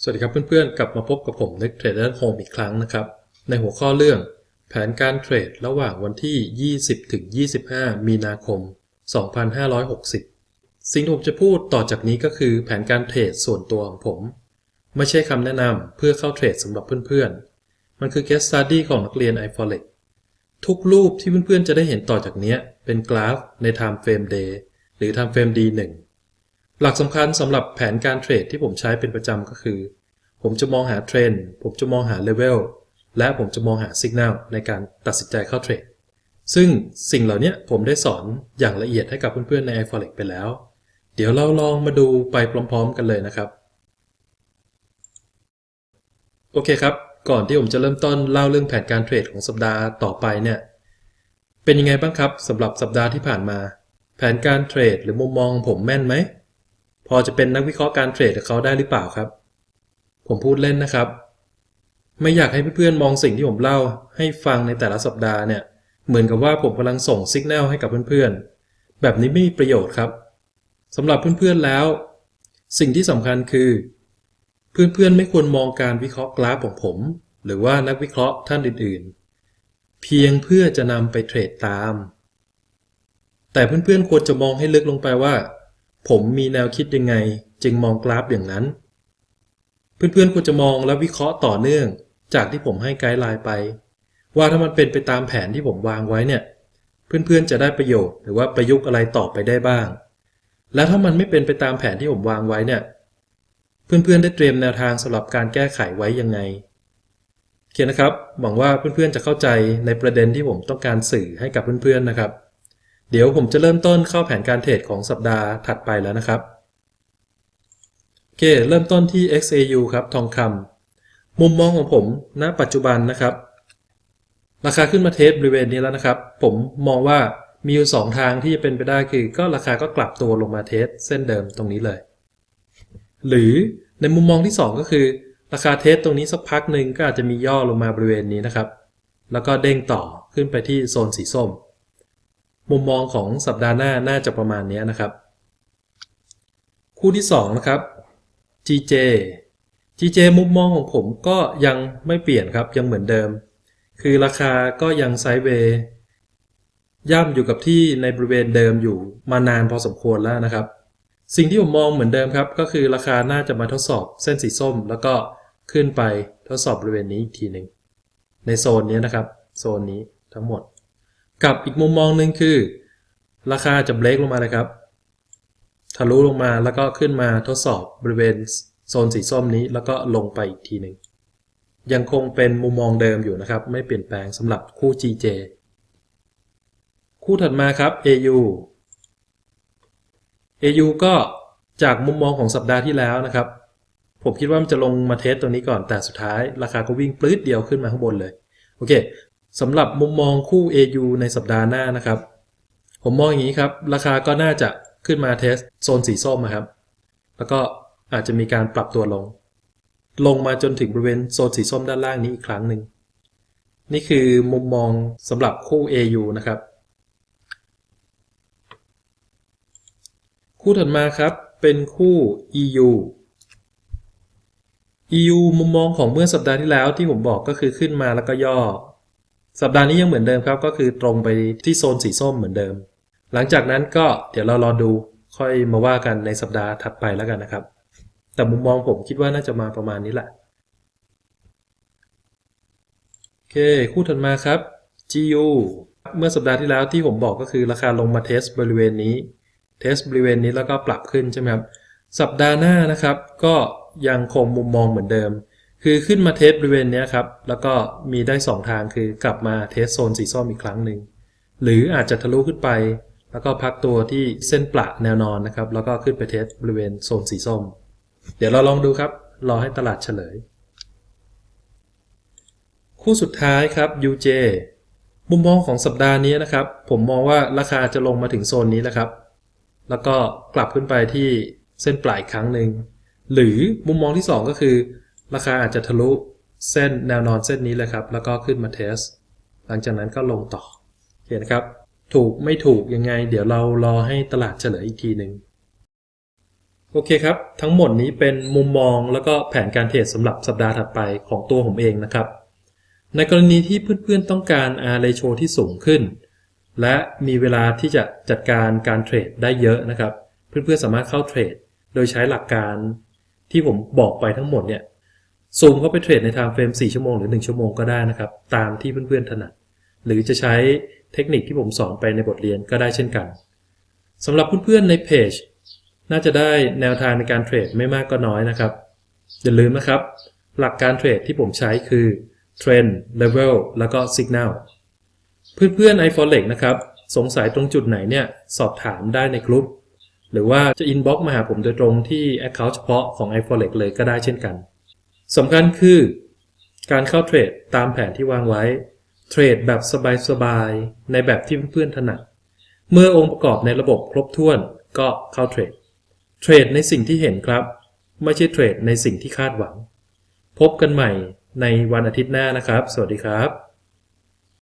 สวัสดีครับเพื่อนๆ กลับมาพบกับผม Next Trader Home อีกครั้งนะครับ ในหัวข้อเรื่อง แผนการเทรดระหว่างวันที่ 20ถึง25 มีนาคม 2560 สิ่งที่ผมจะพูดต่อจากนี้ก็คือแผนการเทรดส่วนตัวของผม ไม่ใช่คำแนะนำเพื่อเข้าเทรดสำหรับเพื่อนๆ มันคือ case study ของนักเรียน iForex ทุกรูปที่เพื่อนๆ จะได้เห็นต่อจากนี้เป็นกราฟใน Time Frame Day หรือ Time Frame D1 หลักสำคัญสำหรับแผนการเทรดที่ผมใช้เป็นประจำก็คือ ผมจะมองหาเทรนด์ผมจะมองหาเลเวลและผมจะมองหาสัญญาณในการตัดสินใจเข้าเทรดซึ่งสิ่งเหล่านี้ผมได้สอนอย่างละเอียดให้กับเพื่อนๆใน iForex ไปแล้ว เดี๋ยวเราลองมาดูไปพร้อมๆกันเลยนะครับ โอเคครับ ก่อนที่ผมจะเริ่มต้นเล่าเรื่องแผนการเทรดของสัปดาห์ต่อไปเนี่ย เป็นยังไงบ้างครับสำหรับสัปดาห์ที่ผ่านมา แผนการเทรดหรือมุมมองของผมแม่นไหม พอจะเป็นนักวิเคราะห์การเทรดกับเขาได้หรือเปล่าครับ ผมพูดเล่นนะครับ ไม่อยากให้เพื่อนๆมองสิ่งที่ผมเล่าให้ฟังในแต่ละสัปดาห์เนี่ย เหมือนกับว่าผมกำลังส่งสัญญาณให้กับเพื่อนๆ แบบนี้ไม่มีประโยชน์ครับสำหรับเพื่อนๆแล้ว สิ่งที่สำคัญคือ เพื่อนๆไม่ควรมองการวิเคราะห์กราฟของผม หรือว่านักวิเคราะห์ท่านอื่นๆ เพียงเพื่อจะนำไปเทรดตาม แต่เพื่อนๆควรจะมองให้ลึกลงไปว่า ผมมีแนวคิดยังไง จึงมองกราฟอย่างนั้น เพื่อนๆควรจะมองและวิเคราะห์ต่อเนื่อง จากที่ผมให้ไกด์ไลน์ไป ว่าถ้ามันเป็นไปตามแผนที่ผมวางไว้เนี่ย เพื่อนๆจะได้ประโยชน์หรือว่าประยุกต์อะไรต่อไปได้บ้าง และถ้ามันไม่เป็นไปตามแผนที่ผมวางไว้เนี่ย เพื่อนๆได้เตรียมแนวทางสำหรับการแก้ไขไว้ยังไงโอเคนะครับ หวังว่าเพื่อนๆจะเข้าใจในประเด็นที่ผมต้องการสื่อให้กับเพื่อนๆนะครับ เดี๋ยวผมจะเริ่มต้นเข้าแผนการเทรดของสัปดาห์ถัดไปแล้วนะครับ โอเค เริ่มต้นที่ XAU ครับ ทองคำมุมมองของผมณปัจจุบันนะครับ ราคาขึ้นมาเทสบริเวณนี้แล้วนะครับ ผมมองว่ามีอยู่สองทางที่จะเป็นไปได้คือ ก็ราคาก็กลับตัวลงมาเทสเส้นเดิมตรงนี้เลย หรือในมุมมองที่ 2 ก็คือ ราคาเทสตรงนี้สักพักหนึ่งก็อาจจะมีย่อลงมาบริเวณนี้นะครับ แล้วก็เด้งต่อขึ้นไปที่โซนสีส้ม มุมมองของสัปดาห์หน้าน่าจะประมาณนี้นะครับ คู่ที่2นะครับ GJ GJ มุมมองของผมก็ยังไม่เปลี่ยนครับยังเหมือนเดิม คือราคาก็ยังไซด์เวย์ย่ำอยู่กับที่ในบริเวณเดิมอยู่มานานพอสมควรแล้วนะครับ สิ่งที่ผมมองเหมือนเดิมครับ ก็คือราคาน่าจะมาทดสอบเส้นสีส้ม แล้วก็ขึ้นไปทดสอบบริเวณนี้อีกทีหนึ่งในโซนนี้นะครับ โซนนี้ทั้งหมด กับอีกมุมมองหนึ่งคือ ราคาจะเบรกลงมาเลยครับทะลุลงมาแล้วก็ขึ้นมาทดสอบบริเวณโซนสีส้มนี้แล้วก็ลงไปอีกทีหนึ่งยังคงเป็นมุมมองเดิมอยู่นะครับ ไม่เปลี่ยนแปลงสำหรับคู่ GJ คู่ถัดมาครับ AU AU ก็จากมุมมองของสัปดาห์ที่แล้วนะครับ ผมคิดว่ามันจะลงมาเทสตัวนี้ก่อนแต่สุดท้าย ราคาก็วิ่งปลื้ดเดียวขึ้นมาข้างบนเลย โอเค สำหรับมุมมองคู่ AU ในสัปดาห์หน้านะครับ ผมมองอย่างนี้ครับ ราคาก็น่าจะขึ้นมาเทสโซนสีส้มนะครับ แล้วก็อาจจะมีการปรับตัวลง ลงมาจนถึงบริเวณโซนสีส้มด้านล่างนี้อีกครั้งหนึ่ง นี่คือมุมมองสำหรับคู่ AU นะครับ คู่ถัดมาครับเป็นคู่ EU EU มุมมองของเมื่อสัปดาห์ที่แล้วที่ผมบอกก็คือขึ้นมาแล้วก็ย่อ สัปดาห์นี้ยังเหมือนเดิมครับก็คือตรงไปที่โซนสีส้มเหมือนเดิม หลังจากนั้นก็เดี๋ยวเรารอดูค่อยมาว่ากันในสัปดาห์ถัดไปแล้วกันนะครับ แต่มุมมองผมคิดว่าน่าจะมาประมาณนี้แหละโอเคคู่ถัดมาครับ GU เมื่อสัปดาห์ที่แล้วที่ผมบอกก็คือราคาลงมาเทสบริเวณนี้เทสบริเวณนี้แล้วก็ปรับขึ้นใช่ไหมครับสัปดาห์หน้านะครับ ก็ยังคงมุมมองเหมือนเดิม คือขึ้นมาเทสบริเวณนี้ครับ แล้วก็มีได้ 2 ทางคือกลับมาเทสโซนสีส้มอีกครั้งหนึ่ง หรืออาจจะทะลุขึ้นไป แล้วก็พักตัวที่เส้นประแนวนอนนะครับ แล้วก็ขึ้นไปเทสบริเวณโซนสีส้ม เดี๋ยวเราลองดูครับ รอให้ตลาดเฉลย คู่สุดท้ายครับ UJ มุมมองของสัปดาห์นี้นะครับ ผมมองว่าราคาจะลงมาถึงโซนนี้แล้วครับ แล้วก็กลับขึ้นไปที่เส้นปลายครั้งหนึ่ง หรือมุมมองที่ 2 ก็คือ ราคาอาจจะทะลุเส้นแนวนอนเส้นนี้เลยครับ แล้วก็ขึ้นมาเทส หลังจากนั้นก็ลงต่อเห็นนะครับ ถูกไม่ถูกยังไง เดี๋ยวเรารอให้ตลาดเฉลยอีกทีหนึ่งโอโอเคครับ ทั้งหมดนี้เป็นมุมมองแล้วก็แผนการเทรดสำหรับสัปดาห์ถัดไปของตัวผมเองนะครับ ในกรณีที่เพื่อนๆต้องการ R ratio ที่สูงขึ้น และมีเวลาที่จะจัดการการเทรดได้เยอะนะครับ เพื่อนๆสามารถเข้าเทรด โดยใช้หลักการที่ผมบอกไปทั้งหมดเนี่ย ซูมเข้าไปเทรดในทม์เฟรม 4 ชั่วโมงหรือ 1 ชั่วโมงก็ได้นะครับ ตามที่เพื่อนๆถนัด หรือจะใช้เทคนิคที่ผมสอนไปในบทเรียนก็ได้เช่นกันสำหรับเพื่อนๆในเพจน่าจะได้แนวทางในการเทรดไม่มากก็น้อยนะครับ อย่าลืมนะครับ หลักการเทรดที่ผมใช้คือ Trend Level แล้วก็ Signal เพื่อนๆ iForex นะครับ สงสัยตรงจุดไหนเนี่ย สอบถามได้ในกลุ่มหรือว่าจะ inbox มาหาผมโดยตรงที่ Account เฉพาะของ iForex เลยก็ได้เช่นกัน สำคัญคือการเข้าเทรดตามแผนที่วางไว้ เทรดแบบสบายๆ ในแบบที่เพื่อนๆถนัด เมื่อองค์ประกอบในระบบครบถ้วนก็เข้าเทรด เทรดในสิ่งที่เห็นครับ ไม่ใช่เทรดในสิ่งที่คาดหวัง พบกันใหม่ในวันอาทิตย์หน้านะครับ สวัสดีครับ